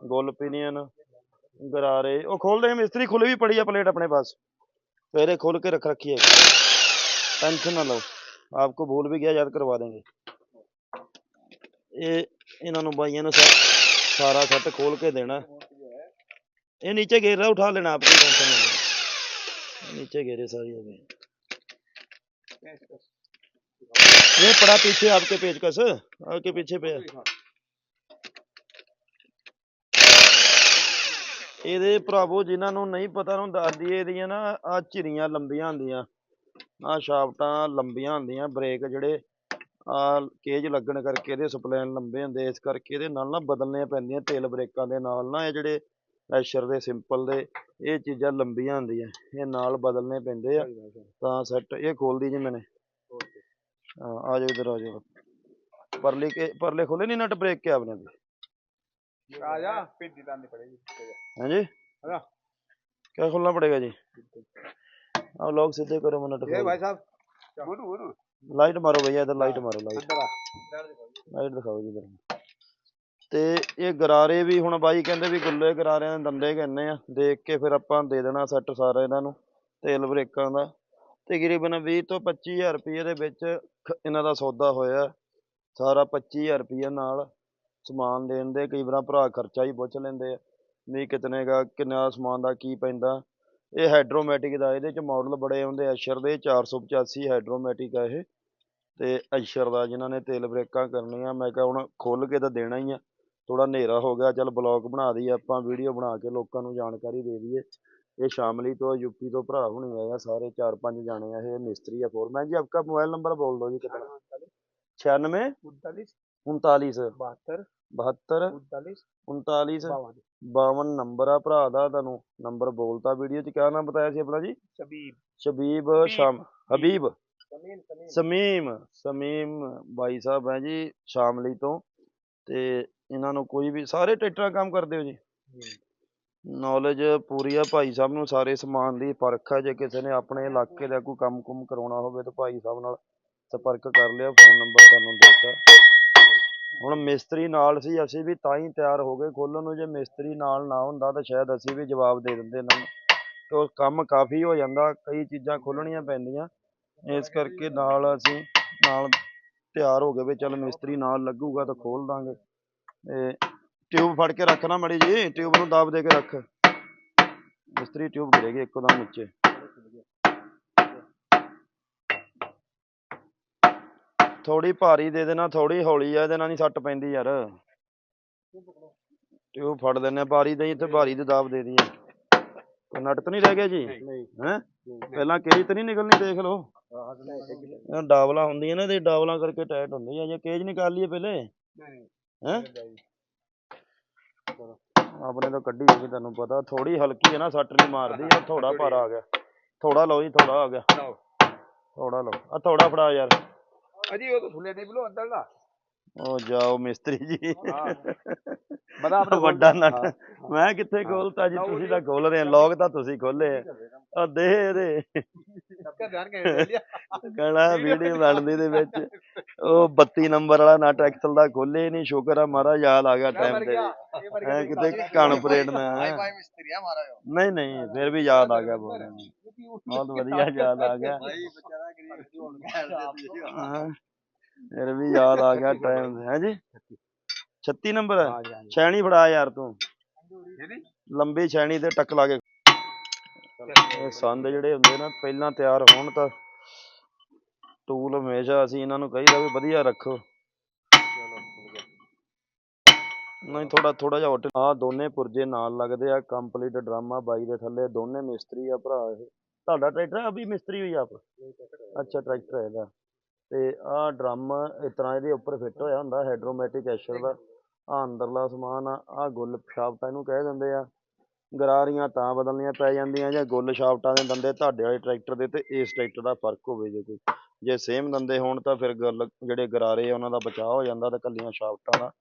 ਗੁੱਲ ਪਿਨੀਅਨ ਗਰਾਰੇ ਉਹ ਖੋਲਦੇ ਮਿਸਤਰੀ ਖੁੱਲੀ ਵੀ ਪੜੀ ਆ ਪਲੇਟ ਆਪਣੇ ਪਾਸ पहले खोल के रख रखी है टेंशन ना लो आपको भूल भी गया याद करवा देंगे ਇਹ ਇਹਨਾਂ ਨੂੰ ਬਾਈਆਂ ਨੂੰ ਸਾ- ਸਾਰਾ ਸੈੱਟ ਖੋਲ ਕੇ ਦੇਣਾ ਇਹ नीचे घेर रहा उठा लेना आपको टेंशन नहीं लो नीचे घेरे सारी अभी ये पड़ा पीछे आपके पेचकस आपके पीछे पे ਇਹਦੇ ਭਰਾਵੋ ਜਿਨ੍ਹਾਂ ਨੂੰ ਨਹੀਂ ਪਤਾ ਨੂੰ ਦੱਸ ਦਈਏ ਇਹਦੀਆਂ ਨਾ ਆ ਝਿਰੀਆਂ ਲੰਬੀਆਂ ਹੁੰਦੀਆਂ। ਆ ਸ਼ਾਫਟਾਂ ਲੰਬੀਆਂ ਹੁੰਦੀਆਂ ਬ੍ਰੇਕ ਜਿਹੜੇ ਆ ਕੇਜ ਲੱਗਣ ਕਰਕੇ ਇਹਦੇ ਸਪਲੈਨ ਲੰਬੇ ਹੁੰਦੇ ਇਸ ਕਰਕੇ ਇਹਦੇ ਨਾਲ ਨਾ ਬਦਲਣੀਆਂ ਪੈਂਦੀਆਂ ਤੇਲ ਬ੍ਰੇਕਾਂ ਦੇ ਨਾਲ ਨਾ ਇਹ ਜਿਹੜੇ ਐਸ਼ਰ ਦੇ ਸਿੰਪਲ ਦੇ ਇਹ ਚੀਜ਼ਾਂ ਲੰਬੀਆਂ ਹੁੰਦੀਆਂ ਇਹ ਨਾਲ ਬਦਲਨੇ ਪੈਂਦੇ ਆ। ਤਾਂ ਸੈੱਟ ਇਹ ਖੋਲਦੀ ਜੀ ਮੈਨੇ। ਆ ਜਾਓ ਇਧਰ ਆ ਜਾਓ। ਪਰਲੇ ਕੇ ਪਰਲੇ ਖੋਲੇ ਨਹੀਂ ਨਟ ਬ੍ਰੇਕ ਕੇ ਆਪਨੇ आ जा पेटी डालनी पड़ेगी हैं जी हाँ। क्या खोलना पड़ेगा जी अब लॉक सीधे करो मिनट ये भाई साहब गुरु गुरु लाइट मारो भैया इधर लाइट मारो लाइट अंदर आ ਲਾਈਟ ਦਿਖਾਓ ਜੀ ਇਧਰ ਤੇ ਇਹ ਗਰਾਰੇ ਵੀ ਹੁਣ ਬਾਈ ਕਹਿੰਦੇ ਵੀ ਗੁੱਲੇ ਗਰਾਰਿਆਂ ਦੇ ਦੰਦੇ ਕਿੰਨੇ ਆ ਦੇਖ ਕੇ ਫਿਰ ਆਪਾਂ ਦੇ ਦੇਣਾ ਸੈੱਟ ਸਾਰਾ ਇਹਨਾਂ ਨੂੰ ਤੇਲ ਬ੍ਰੇਕਾਂ ਦਾ ਤਕਰੀਬਨ 20 ਤੋਂ 25000 ਰੁਪਏ ਦੇ ਵਿੱਚ ਖ- ਇਹਨਾਂ ਦਾ ਸੌਦਾ ਹੋਇਆ ਸਾਰਾ 25000 ਰੁਪਏ ਨਾਲ ਸਮਾਨ ਦੇਣ ਦੇ ਕਈ ਵਾਰ ਭਰਾ ਖਰਚਾ ਹੀ ਪੁੱਛ ਲੈਂਦੇ ਆ ਨਹੀਂ ਕਿਤਨੇ ਦਾ ਕਿੰਨਾ ਸਮਾਨ ਦਾ ਕੀ ਪੈਂਦਾ। ਇਹ ਹਾਈਡਰੋਮੈਟਿਕ ਦਾ ਇਹਦੇ ਚ ਮਾਡਲ ਬੜੇ ਆਉਂਦੇ ਅਸ਼ਰ ਦੇ 485 ਹਾਈਡਰੋਮੈਟਿਕ ਆ ਇਹ। ਤੇ ਐਸ਼ਰ ਦਾ ਜਿਨ੍ਹਾਂ ਨੇ ਤੇਲ ਬ੍ਰੇਕਾਂ ਕਰਨੀਆਂ ਮੈਂ ਕਿਹਾ ਹੁਣ ਖੁੱਲ ਕੇ ਤਾਂ ਦੇਣਾ ਹੀ ਆ। ਥੋੜਾ ਹਨੇਰਾ ਹੋ ਗਿਆ ਚੱਲ ਬਲੌਗ ਬਣਾ ਦਈਏ ਆਪਾਂ ਵੀਡੀਓ ਬਣਾ ਕੇ ਲੋਕਾਂ ਨੂੰ ਜਾਣਕਾਰੀ ਦੇ ਦਈਏ। ਇਹ ਸ਼ਾਮਲੀ ਤੋਂ ਯੂਪੀ ਤੋਂ ਭਰਾ ਹੁਣੀ ਆਇਆ ਸਾਰੇ 4-5 ਜਾਣੇ ਆ ਇਹ ਮਿਸਤਰੀ ਆ ਫੋਰਮੈਨ ਜੀ ਆਪਕਾ ਮੋਬਾਈਲ ਨੰਬਰ ਬੋਲ ਦਿਓ ਜੀ ਕਿਤਨਾ 96 39 42 72 ਬਹੱਤਰ ਉਨਤਾਲੀ ਬਾਵਨ। number ਆ ਭਰਾ ਦਾ ਤੁਹਾਨੂੰ number ਬੋਲਤਾ video ਚ। ਕਿਆ ਨਾਮ ਬਤਾਇਆ ਸੀ ਆਪਣਾ ਜੀ? ਸ਼ਬੀਬ। ਸ਼ਾਮ ਹਬੀਬ। ਸਮੀਮ ਸਮੀਮ। ਬਾਈ ਸਾਹਿਬ ਹੈ ਜੀ ਸ਼ਾਮਲੀ ਤੋਂ। ਤੇ ਇਹਨਾਂ ਨੂੰ ਕੋਈ ਵੀ ਸਾਰੇ ਟਰੈਕਟਰਾਂ ਕੰਮ ਕਰਦੇ ਹੋ ਜੀ? ਨੌਲੇਜ ਪੂਰੀ ਆ ਭਾਈ ਸਾਹਿਬ ਨੂੰ ਸਾਰੇ ਸਮਾਨ ਦੀ ਪਰਖ ਆ। ਜੇ ਕਿਸੇ ਨੇ ਆਪਣੇ ਇਲਾਕੇ ਦਾ ਕੋਈ ਕੰਮ-ਕੁਮ ਕਰਾਉਣਾ ਹੋਵੇ ਤਾਂ ਭਾਈ ਸਾਹਿਬ ਨਾਲ ਸੰਪਰਕ ਕਰ ਲਿਓ ਫੋਨ ਨੰਬਰ ਤੁਹਾਨੂੰ ਦਿੱਤਾ। ਹੁਣ ਮਿਸਤਰੀ ਨਾਲ ਸੀ, ਅਸੀਂ ਵੀ ਤਾਂ ਹੀ ਤਿਆਰ ਹੋ ਗਏ। ਖੋਲ੍ਹਣ ਨੂੰ ਜੇ ਮਿਸਤਰੀ ਨਾਲ ਨਾ ਹੁੰਦਾ ਤਾਂ ਸ਼ਾਇਦ ਅਸੀਂ ਵੀ ਜਵਾਬ ਦੇ ਦਿੰਦੇ ਇਹਨਾਂ ਨੂੰ। ਤੇ ਉਹ ਕੰਮ ਕਾਫੀ ਹੋ ਜਾਂਦਾ, ਕਈ ਚੀਜ਼ਾਂ ਖੋਲਣੀਆਂ ਪੈਂਦੀਆਂ। ਇਸ ਕਰਕੇ ਨਾਲ ਅਸੀਂ, ਨਾਲ ਤਿਆਰ ਹੋ ਗਏ ਵੀ ਚੱਲ ਮਿਸਤਰੀ ਨਾਲ ਲੱਗੂਗਾ ਤਾਂ ਖੋਲ ਦਾਂਗੇ। ਤੇ ਟਿਊਬ ਫੜ ਕੇ ਰੱਖਣਾ ਮੜੀ ਜੀ ਟਿਊਬ ਨੂੰ ਦਾਬ ਦੇ ਕੇ ਰੱਖ। ਮਿਸਤਰੀ ਟਿਊਬ ਗਿਰੇਗੀ ਇੱਕੋ ਦਮ ਨੀਚੇ। ਥੋੜੀ ਭਾਰੀ ਦੇ ਦੇਣਾ ਥੋੜੀ ਹੌਲੀ ਆ ਇਹਦੇ ਨਾਲ ਨਹੀਂ ਸੱਟ ਪੈਂਦੀ ਯਾਰ। ਟਿਊਬ ਫੜ ਲੈਣੇ ਭਾਰੀ ਦੇ ਇੱਥੇ ਭਾਰੀ ਦੇ ਦਾਬ ਦੇ ਦਈਏ। ਕੋਈ ਨਟ ਨਹੀਂ ਰਹਿ ਗਿਆ ਜੀ? ਹੈ? ਪਹਿਲਾਂ ਕੇਜ ਤਾਂ ਨਹੀਂ ਨਿਕਲਣੀ ਦੇਖ ਲਓ। ਇਹ ਡਾਵਲਾ ਹੁੰਦੀਆਂ ਨਾ ਤੇ ਡਾਵਲਾ ਕਰਕੇ ਟਾਈਟ ਹੁੰਦੀ ਆ। ਜੇ ਕੇਜ ਨਿਕਾਲ ਲਈਏ ਪਹਿਲੇ? ਹੈ? ਆਪਣੇ ਤਾਂ ਕੱਢੀ ਹੋਗੀ ਤੁਹਾਨੂੰ ਪਤਾ। ਥੋੜੀ ਹਲਕੀ ਹੈ ਨਾ ਸੱਟ ਨਹੀਂ ਮਾਰਦੀ। ਆ ਥੋੜਾ ਭਾਰਾ ਆ ਗਿਆ। ਥੋੜਾ ਲੋ ਜੀ ਥੋੜਾ ਆ ਗਿਆ। ਥੋੜਾ ਲਓ। ਆ ਥੋੜਾ ਫੜਾ ਯਾਰ। அஜீவத்தை சொல்ல நினைவில் வந்தாளா ਉਹ ਜਾਓ ਮਿਸਤਰੀ ਜੀ। ਬੜਾ ਆਪਣਾ ਵੱਡਾ ਨਟ। ਮੈਂ ਕਿੱਥੇ ਖੋਲਤਾ ਜੀ? ਤੁਸੀਂ ਤਾਂ ਖੋਲ ਰਹੇ ਲੋਕ ਤਾਂ ਤੁਸੀਂ ਖੋਲੇ ਆ। ਉਹ ਦੇ ਦੇ ਕਹਣਾ ਵੀਡੀਓ ਬਣਦੀ ਦੇ ਵਿੱਚ। ਉਹ 32 ਨੰਬਰ ਵਾਲਾ ਨਟ ਐਕਸਲ ਦਾ ਖੋਲੇ ਨਹੀਂ ਸ਼ੁਕਰ ਆ ਮਹਾਰਾਜ ਯਾਦ ਆ ਗਿਆ ਟਾਈਮ ਤੇ। ਹੈ ਕਿਤੇ ਕਣ ਪਰੇਡ ਨਾ ਨਹੀਂ ਨਹੀਂ ਫਿਰ ਵੀ ਯਾਦ ਆ ਗਿਆ ਬਹੁਤ ਵਧੀਆ ਯਾਦ ਆ ਗਿਆ। ਹਾਂ। ਫਿਰ ਵੀ ਯਾਦ ਆ ਗਿਆ ਟਾਈਮ ਹੈ ਜੀ? 36 ਨੰਬਰ। ਛੈਣੀ ਫੜਾ ਯਾਰ ਤੂੰ। ਲੰਬੀ ਛੈਣੀ ਤੇ ਟੱਕ ਲਾ ਕੇ। ਇਹ ਸੰਦ ਜਿਹੜੇ ਹੁੰਦੇ ਨਾ ਪਹਿਲਾਂ ਤਿਆਰ ਹੋਣ ਤਾਂ ਟੂਲ ਹਮੇਸ਼ਾ ਅਸੀਂ ਇਹਨਾਂ ਨੂੰ ਕਹੀਦਾ ਵੀ ਵਧੀਆ ਰੱਖੋ। ਨਹੀਂ ਥੋੜਾ ਥੋੜਾ ਜਿਹਾ ਹੋਟ ਆ ਦੋਨੇ ਪੁਰਜੇ ਨਾਲ ਲੱਗਦੇ ਆ ਕੰਪਲੀਟ ਡਰਾਮਾ ਬਾਈ ਦੇ ਥੱਲੇ। ਦੋਨੇ ਮਿਸਤਰੀ ਆ ਭਰਾ ਇਹ। ਤੁਹਾਡਾ ਟਰੈਕਟਰ ਆ? ਵੀ ਮਿਸਤਰੀ ਹੋਈ ਆਪ? ਅੱਛਾ ਟਰੈਕਟਰ ਹੈ ਤੇ ਆਹ ਡਰਮ ਇਸ ਤਰ੍ਹਾਂ ਇਹਦੇ ਉੱਪਰ ਫਿੱਟ ਹੋਇਆ ਹੁੰਦਾ ਹਾਈਡਰੋਮੈਟਿਕ ਐਸ਼ਰ ਦਾ। ਆ ਅੰਦਰਲਾ ਸਮਾਨ ਆ ਆਹ ਗੁੱਲ ਸ਼ਾਫਟਾਂ ਇਹਨੂੰ ਕਹਿ ਦਿੰਦੇ ਆ। ਗਰਾਰੀਆਂ ਤਾਂ ਬਦਲਣੀਆਂ ਪੈ ਜਾਂਦੀਆਂ ਜਾਂ ਗੁੱਲ ਸ਼ਾਫਟਾਂ ਦੇ ਦੰਦੇ ਤੁਹਾਡੇ ਵਾਲੇ ਟਰੈਕਟਰ ਦੇ ਤੇ ਇਸ ਟਰੈਕਟਰ ਦਾ ਫ਼ਰਕ ਹੋਵੇ ਜੇ ਕੋਈ। ਜੇ ਸੇਮ ਦੰਦੇ ਹੋਣ ਤਾਂ ਫਿਰ ਗੁੱਲ ਜਿਹੜੇ ਗਰਾਰੇ ਆ ਉਹਨਾਂ ਦਾ ਬਚਾਅ ਹੋ ਜਾਂਦਾ ਤੇ ਕੱਲੀਆਂ ਸ਼ਾਫਟਾਂ ਦਾ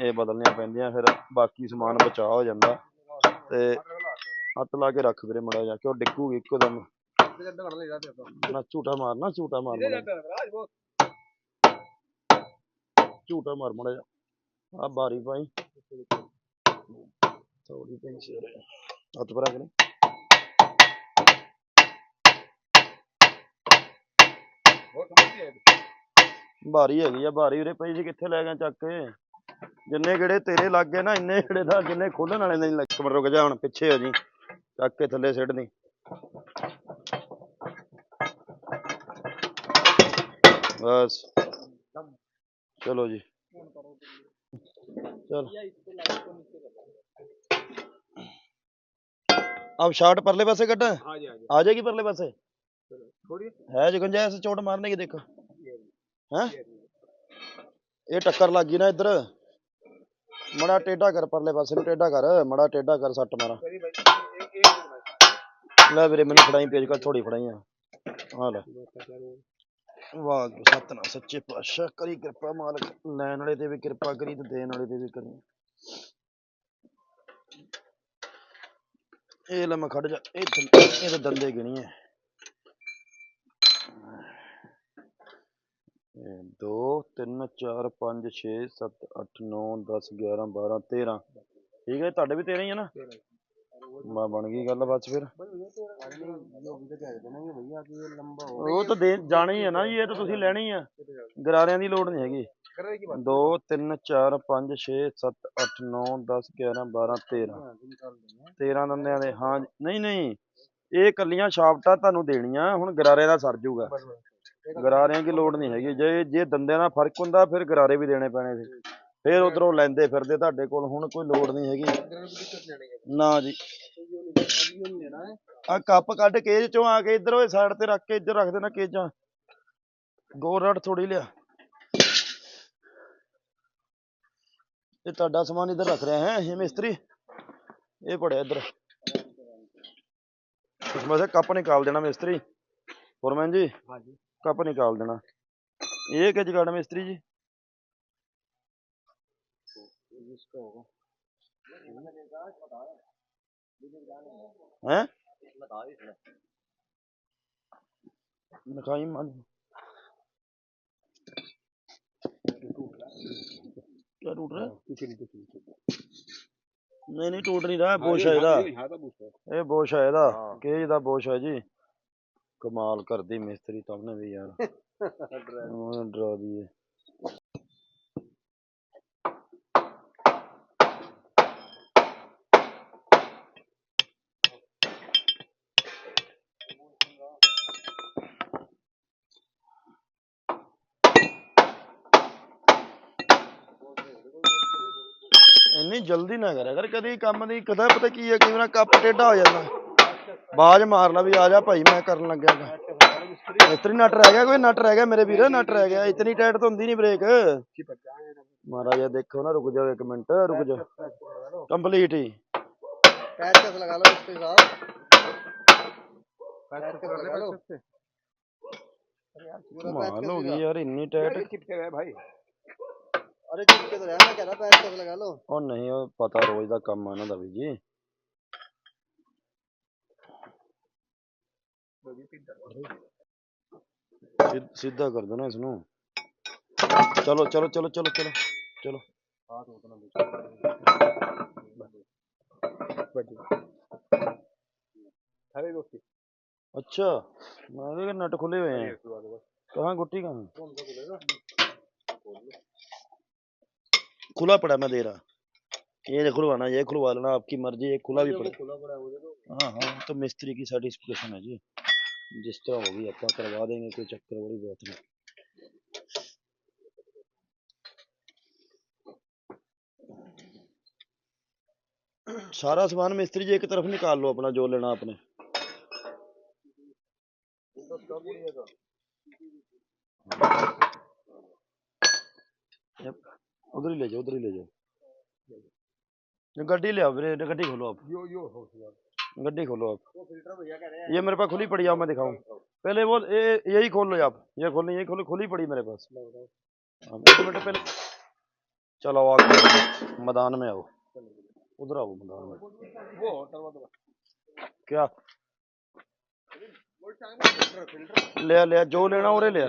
ਇਹ ਬਦਲਣੀਆਂ ਪੈਂਦੀਆਂ, ਫਿਰ ਬਾਕੀ ਸਮਾਨ ਬਚਾਅ ਹੋ ਜਾਂਦਾ। ਤੇ ਹੱਥ ਲਾ ਕੇ ਰੱਖ ਵੀਰੇ ਮੜਾ ਜਾ ਕੇ ਉਹ ਡਿੱਗੂਗੀ ਇੱਕੋ ਦਮ। इधर अंदर ले जाते हैं तो ਨਾ ਝੂਟਾ ਮਾਰਨਾ ਝੂਟਾ ਮਾਰ इधर ਮੜਾ जाते हैं राज वो ਝੂਟਾ ਮਾਰ ਮੜਾ ਜਾ ਆ ਬਾਰੀ ਪਾਈ ਵੀ ਪਈ ਸੀ ਉਰੇ। ਹੱਥ ਭਰਾ ਕੇ ਬਹੁਤ ਸਮਝਦੀ ਹੈ ਭਾਰੀ ਹੈਗੀ ਆ ਭਾਰੀ ਉਰੇ ਪਈ ਸੀ ਕਿੱਥੇ ਲੈ ਗਿਆ ਚੱਕ ਕੇ ਜਿੰਨੇ ਗੇੜੇ ਤੇਰੇ ਲੱਗ ਗਏ ਨਾ ਇੰਨੇ ਗੇੜੇ ਦਾ ਜਿੰਨੇ ਖੋਲਣ ਵਾਲੇ ਨਹੀਂ ਲੱਗ ਮਿੰਟ ਰੁਕ ਜਾ ਹੁਣ ਪਿੱਛੇ ਹੋ ਜੀ ਚੱਕ ਕੇ ਥੱਲੇ ਸਿੱਟ ਦੀ बस। चलो जी। चलो। अब शॉट परले पासे कट। आ जाएगी परले पासे? है जो गंजा ऐसे चोट मारने की देखो। हैं? ये टक्कर लग गई ना इधर। मड़ा टेढ़ा कर परले पासे नु टेढ़ा कर। मड़ा टेढ़ा कर सट मारा। ले मेरे मैंने फड़ाई पेज कर थोड़ी फड़ाई हाँ। ले। ਵਾਹਿਗੁਰੂ ਸਤਨਾਮ ਸੱਚੇ ਪਾਤਸ਼ਾਹ, ਕਰੀ ਕਿਰਪਾ ਮਾਲਕ, ਲੈਣ ਵਾਲੇ ਤੇ ਵੀ ਕਿਰਪਾ ਕਰੀ ਤੇ ਦੇਣ ਵਾਲੇ ਤੇ ਵੀ ਕਰੀ। ਇਹ ਲੈ ਮੈਂ ਖੜ ਜਾ, ਇਹ ਤਾਂ- ਇਹ ਤਾਂ ਦੰਦੇ ਗਿਣੀ ਹੈ ਇਹ ਦੋ, ਤਿੰਨ, ਚਾਰ, ਪੰਜ, ਛੇ, ਸੱਤ, ਅੱਠ, ਨੌ 10 11 12 13 ਠੀਕ ਹੈ ਤੁਹਾਡੇ ਵੀ 13 ਹੀ ਹੈ ਨਾ? ਮੈਂ ਬਣ ਗਈ ਗੱਲ ਬਸ ਫਿਰ। ਉਹ ਤਾਂ ਦੇ ਜਾਣੀ ਹੈ ਨਾ ਜੀ, ਇਹ ਤਾਂ ਤੁਸੀਂ ਲੈਣੀ ਆ। ਗਰਾਰਿਆਂ ਦੀ ਲੋੜ ਨਹੀਂ ਹੈਗੀ। 2 3 4 5 6 7 8 9 10 11 12 13 13 ਦੰਦਿਆਂ ਦੇ, ਹਾਂ ਨਹੀਂ ਨਹੀਂ। ਇਹ ਕੱਲੀਆਂ ਸ਼ਾਫਟਾਂ ਤੁਹਾਨੂੰ ਦੇਣੀਆਂ, ਹੁਣ ਗਰਾਰੇ ਦਾ ਸਰ ਜੂਗਾ। ਗਰਾਰਿਆਂ ਦੀ ਲੋੜ ਨਹੀਂ ਹੈਗੀ। ਜੇ ਜੇ ਦੰਦਿਆਂ ਦਾ ਫ਼ਰਕ ਹੁੰਦਾ, ਫਿਰ ਗਰਾਰੇ ਵੀ ਦੇਣੇ ਪੈਣੇ ਸੀ। ਫੇਰ ਉਧਰੋਂ ਲੈਂਦੇ ਫਿਰਦੇ ਤੁਹਾਡੇ ਕੋਲ ਹੁਣ ਕੋਈ ਲੋੜ ਨਹੀਂ ਹੈਗੀ। ਨਾ ਜੀ। ਆ ਕੱਪ ਕੱਢ ਕੇਜ ਚੋਂ ਆ ਕੇ ਇਧਰ ਉਹ ਸਾਈਡ ਤੇ ਰੱਖ ਕੇ ਇੱਧਰ ਰੱਖ ਦੇਣਾ ਕੇਜਾਂ। ਗੋਲ ਰੜ ਥੋੜੀ ਲਿਆ। ਇਹ ਤੁਹਾਡਾ ਸਮਾਨ ਇਧਰ ਰੱਖ ਰਿਹਾ ਹੈ ਇਹ ਮਿਸਤਰੀ। ਇਹ ਪੜਿਆ ਇਧਰ। ਮੈਂ ਕਿਹਾ ਕੱਪ ਨਿਕਾਲ ਦੇਣਾ ਮਿਸਤਰੀ। ਫੋਰਮੈਨ ਜੀ ਹਾਂਜੀ। ਕੱਪ ਨਿਕਾਲ ਦੇਣਾ। ਇਹ ਕਿ ਜਗੜ ਮਿਸਤਰੀ ਜੀ? मिस्त्री जी हैं लिखाई मान क्या टूट रहा है कुछ नहीं कुछ नहीं नहीं नहीं टूट नहीं रहा बोश है ਇਹਦਾ यहाँ तो पूछते ਇਹ ਬੋਸ਼ ਹੈ ਇਹਦਾ ਹਾਂ। ਕੇਜ ਦਾ ਬੋਸ਼ ਹੈ ਜੀ ਕਮਾਲ ਕਰਦੀ ਮਿਸਤਰੀ ਤਾਂ ਉਹਨੇ ਵੀ ਯਾਰ ਉਹਨੇ ਡਰਾ ਦੀਏ ਇੰਨੀ ਜਲਦੀ ਨਾ ਕਰਿਆ ਕਰ ਕਦੀ ਕੰਮ ਦੀ ਕਦਾ ਪਤਾ ਕੀ ਹੈ ਕਿ ਨਾ ਕੱਪ ਟੇਢਾ ਹੋ ਜਾਂਦਾ। ਬਾਜ ਮਾਰਨਾ ਵੀ ਆ ਜਾ ਭਾਈ ਮੈਂ ਕਰਨ ਲੱਗਿਆ ਗਾ। ਇਤਨੀ ਨਟ ਰਹਿ ਗਿਆ ਕੋਈ ਨਟ ਰਹਿ ਗਿਆ ਮੇਰੇ ਵੀਰ ਨਟ ਰਹਿ ਗਿਆ ਇਤਨੀ ਟਾਈਟ ਤਾਂ ਹੁੰਦੀ ਨਹੀਂ ਬ੍ਰੇਕ। ਮਹਾਰਾਜ ਦੇਖੋ ਨਾ ਰੁਕ ਜਾਓ ਇੱਕ ਮਿੰਟ ਰੁਕ ਜਾਓ। ਕੰਪਲੀਟ ਹੀ। ਪੈਚਸ ਲਗਾ ਲਓ ਇਸ ਤੇ ਸਾਹਿਬ ਮਾਲ ਹੋ ਗਈ ਯਾਰ ਇੰਨੀ ਟਾਈਟ। ਚਿਪਕੇ ਹੋਇਆ ਭਾਈ? टाइट चिपके रहे भाई अरे चिपके तो रहना कह रहा पैच कैसे लगा लो ਉਹ ਨਹੀਂ ਉਹ ਪਤਾ ਰੋਜ਼ ਦਾ ਕੰਮ ਆ ਇਹਨਾਂ ਦਾ ਵੀ ਜੀ ਸਿੱਧ- ਸਿੱਧਾ ਕਰ ਦੋ ਨਾ ਇਸ ਨੂੰ ਚਲੋ ਚਲੋ ਚਲੋ ਚਲੋ ਚਲੋ ਚਲੋ अरे दोस्ती अच्छा मैं कि नट खुले हुए हैं कहाँ गुट्टी कहाँ खुला पड़ा मैं दे रहा। ये खुलवाना ये खुलवा लेना आपकी मर्ज़ी ये खुला भी पड़ा। खुला पड़ा है हाँ हाँ तो मिस्त्री की सर्टिफिकेशन है जी। जिस तरह होगी अपना करवा देंगे कोई चक्कर बड़ी बात नहीं। सारा सामान मिस्त्री जी एक तरफ़ निकाल लो अपना जो लेना आपने। उधर ही ले जाओ उधर ही ले जाओ। गड्डी ले आओ वीरे गड्डी खोलो आप। यो यो हो गड्डी खोलो आप। वो फ़िल्टर भैया कह रहे हैं। ये मेरे पास खुली पड़ी है मैं दिखाऊँ। पहले वो ये यही खोल लो आप। ये खोल यही खोलो खुली पड़ी मेरे पास। हाँ, एक मिनट पहले चलो आओ आगे मैदान में आओ। उधर आओ मैदान में। वो वाला क्या? ले ले जो लेना उरे ले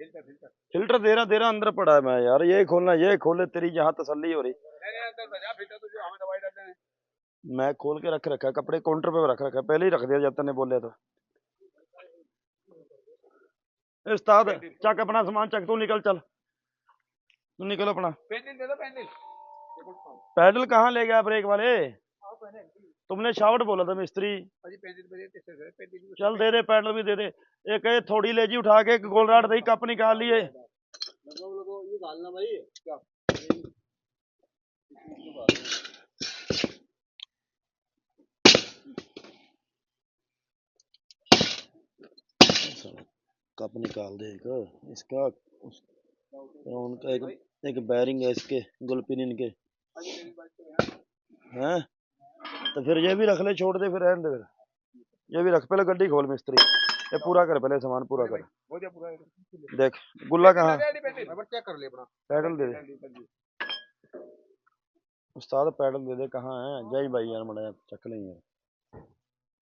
फ़िल्टर दे रहा दे रहा अंदर पड़ा है मैं यार ये खोलना ये खोले तेरी जहाँ तसल्ली हो रही। तो हैं। मैं खोल के रख रखा कपड़े काउंटर पे रख रखा पहले ही रख दिया जब तने बोले तो। ए, उस्ताद चक अपना सामान चक तू निकल चल। तू निकल अपना। पेंडिल कहाँ ले गया ब्रेक वाले? तुमने शावट बोला था मिस्त्री। चल दे दे। पैडल भी दे दे। एक थोड़ी ले जी उठा के गोल राड दही कप निकाल लिए। कप निकाल दे एक। इसका उनका एक एक बैरिंग है इसके गुलपिन के। हैं? हाँ? तो फिर ये भी रख ले छोड़ दे फिर रहने दे फिर ये भी रख पहले गड्डी खोल मिस्त्री ये पूरा कर पहले सामान पूरा कर हो गया पूरा देख गुल्ला कहाँ रेडी पेंडिल मैं चेक कर ले अपना पैडल दे दे उस्ताद पैडल दे दे कहाँ है जय भाई यार मड़ा चक लें यार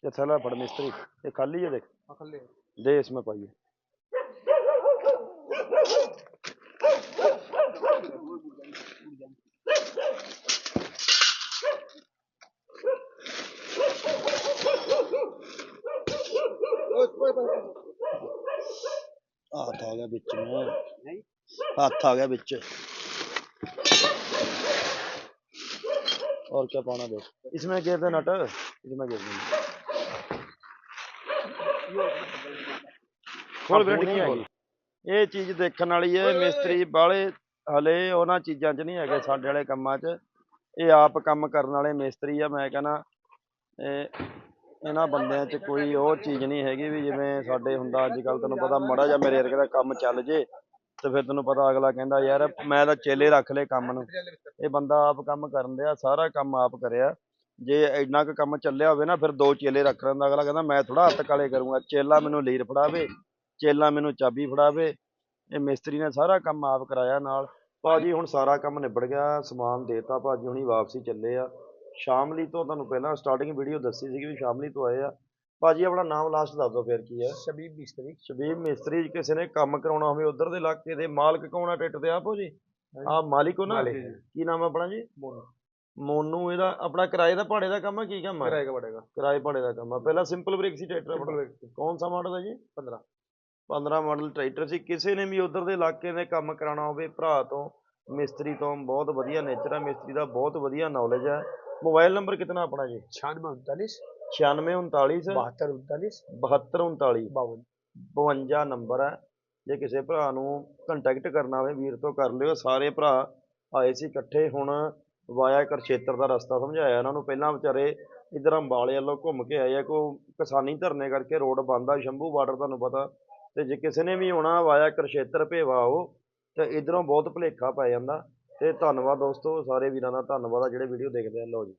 ये थैला फड़ मिस्त्री ये खाली है देख खल्ले दे इसमें पाइए हाथ आ गया बीच में हाथ आ गया बीच और क्या पाना दे इसमें गिर दे नट इसमें गिर दे खोल ਵੀਰੇ ਟਿੱਕੀ ਹੈਗੀ ਇਹ ਚੀਜ਼ ਦੇਖਣ ਵਾਲੀ ਹੈ ਮਿਸਤਰੀ ਬਾਲੇ ਹਲੇ ਉਹਨਾਂ ਚੀਜ਼ਾਂ 'ਚ ਨਹੀਂ ਹੈਗੇ ਸਾਡੇ ਵਾਲੇ ਕੰਮਾਂ 'ਚ ਇਹ ਆਪ ਕੰਮ ਕਰਨ ਵਾਲੇ ਮਿਸਤਰੀ ਆ ਮੈਂ ਕਹਿੰਦਾ ਇਹ ਇਹਨਾਂ ਬੰਦਿਆਂ 'ਚ ਕੋਈ ਉਹ ਚੀਜ਼ ਨਹੀਂ ਹੈਗੀ ਵੀ ਜਿਵੇਂ ਸਾਡੇ ਹੁੰਦਾ ਅੱਜ ਕੱਲ ਤੈਨੂੰ ਪਤਾ ਮੜਾ ਜਾਂ ਮੇਰੇ ਵਰਗੇ ਦਾ ਕੰਮ ਚੱਲ ਜੇ ਤੇ ਫਿਰ ਤੈਨੂੰ ਪਤਾ ਅਗਲਾ ਕਹਿੰਦਾ, ਯਾਰ, ਮੈਂ ਤਾਂ ਚੇਲੇ ਰੱਖ ਲਏ ਕੰਮ ਨੂੰ। ਇਹ ਬੰਦਾ ਆਪ ਕੰਮ ਕਰਨ ਦਿਆ ਸਾਰਾ ਕੰਮ ਆਪ ਕਰਿਆ। ਜੇ ਇੰਨਾ ਕੁ ਕੰਮ ਚੱਲਿਆ ਹੋਵੇ ਨਾ, ਫਿਰ ਦੋ ਚੇਲੇ ਰੱਖ ਲੈਂਦਾ। ਅਗਲਾ ਕਹਿੰਦਾ, ਮੈਂ ਥੋੜਾ ਹੱਥ ਕਾਲੇ ਕਰੂੰਗਾ। ਚੇਲਾ ਮੈਨੂੰ ਲੀਰ ਫੜਾਵੇ, ਚੇਲਾ ਮੈਨੂੰ ਚਾਬੀ ਫੜਾਵੇ। ਇਹ ਮਿਸਤਰੀ ਨੇ ਸਾਰਾ ਕੰਮ ਆਪ ਕਰਾਇਆ ਨਾਲ। ਭਾਜੀ ਹੁਣ ਸਾਰਾ ਕੰਮ ਨਿਬੜ ਗਿਆ, ਸਮਾਨ ਦੇਤਾ ਭਾਜੀ ਹੁਣੀ ਵਾਪਸੀ ਚੱਲੇ ਆ। ਸ਼ਾਮਲੀ ਤੋਂ ਤੁਹਾਨੂੰ ਪਹਿਲਾਂ ਸਟਾਰਟਿੰਗ ਵੀਡੀਓ ਦੱਸੀ ਸੀਗੀ ਵੀ ਸ਼ਾਮਲੀ ਤੋਂ ਆਏ ਆ। ਭਾਜੀ ਆਪਣਾ ਨਾਮ ਲਾਸਟ ਦੱਸ ਦਿਓ ਫਿਰ ਕੀ ਹੈ ਸ਼ਬੀਬ ਮਿਸਤਰੀ। ਸ਼ਬੀਬ ਮਿਸਤਰੀ ਕਿਸੇ ਨੇ ਕੰਮ ਕਰਾਉਣਾ ਹੋਵੇ ਉਧਰ ਦੇ ਇਲਾਕੇ ਦੇ ਮਾਲਕ ਕੌਣ ਆ ਟਿੱਟ ਤੇ ਆਪੋ ਜੀ? ਆ ਮਾਲਿਕ ਹੋ ਨਾ? ਕੀ ਨਾਮ ਆਪਣਾ ਜੀ? ਮੋਨੂ। ਇਹਦਾ ਆਪਣਾ ਕਿਰਾਏ ਦਾ ਭਾੜੇ ਦਾ ਕੰਮ ਆ ਕੀ ਕੰਮ ਹੈ ਕਿਰਾਏ ਦਾ ਭਾੜੇ ਦਾ। ਕਿਰਾਏ ਭਾੜੇ ਦਾ ਕੰਮ ਆ। ਪਹਿਲਾਂ ਸਿੰਪਲ ਬ੍ਰੇਕ ਸੀ ਟਰੈਕਟਰ ਕੌਣ ਸਾ ਮਾਡਲ ਹੈ ਜੀ? 15 15 ਮਾਡਲ ਟਰੈਕਟਰ ਸੀ। ਕਿਸੇ ਨੇ ਵੀ ਉਧਰ ਦੇ ਇਲਾਕੇ ਦੇ ਕੰਮ ਕਰਾਉਣਾ ਹੋਵੇ ਭਰਾ ਤੋਂ ਮਿਸਤਰੀ ਤੋਂ ਬਹੁਤ ਵਧੀਆ ਨੇਚਰ ਆ। ਮਿਸਤਰੀ ਦਾ ਬਹੁਤ ਵਧੀਆ ਨੌਲੇਜ ਹੈ ਮੋਬਾਈਲ ਨੰਬਰ ਕਿਤਨਾ ਆਪਣਾ ਜੀ छियानवे उनतालीस 96 39 बहत्तर उनतालीस 72 39 बावन 52 ਨੰਬਰ ਹੈ ਜੇ ਕਿਸੇ ਭਰਾ ਨੂੰ ਕੰਟੈਕਟ ਕਰਨਾ ਹੋਵੇ ਵੀਰ ਤੋਂ ਕਰ ਲਿਓ ਸਾਰੇ ਭਰਾ ਆਏ ਸੀ ਇਕੱਠੇ ਹੁਣ ਵਾਇਆ ਕਰਛੇਤਰ ਦਾ ਰਸਤਾ ਸਮਝਾਇਆ ਇਹਨਾਂ ਨੂੰ ਪਹਿਲਾਂ ਵਿਚਾਰੇ ਇਧਰ ਅੰਬਾਲੇ ਵੱਲੋਂ ਘੁੰਮ ਕੇ ਆਏ ਆ ਕੋ ਕਿਸਾਨੀ ਧਰਨੇ ਕਰਕੇ ਰੋਡ ਬੰਦ ਆ ਸ਼ੰਭੂ ਬਾਰਡਰ ਤੁਹਾਨੂੰ ਪਤਾ ਤੇ ਜੇ ਕਿਸੇ ਨੇ ਵੀ ਆਉਣਾ ਵਾਇਆ ਕਰਛੇਤਰ ਭੇਵਾ ਆਓ ਤੇ ਇਧਰੋਂ ਬਹੁਤ ਭੁਲੇਖਾ ਪੈ ਜਾਂਦਾ ਤੇ ਧੰਨਵਾਦ ਦੋਸਤੋ ਸਾਰੇ ਵੀਰਾਂ ਦਾ ਧੰਨਵਾਦ ਆ ਜਿਹੜੇ ਵੀਡੀਓ ਦੇਖਦੇ ਆ। ਲਓ ਜੀ।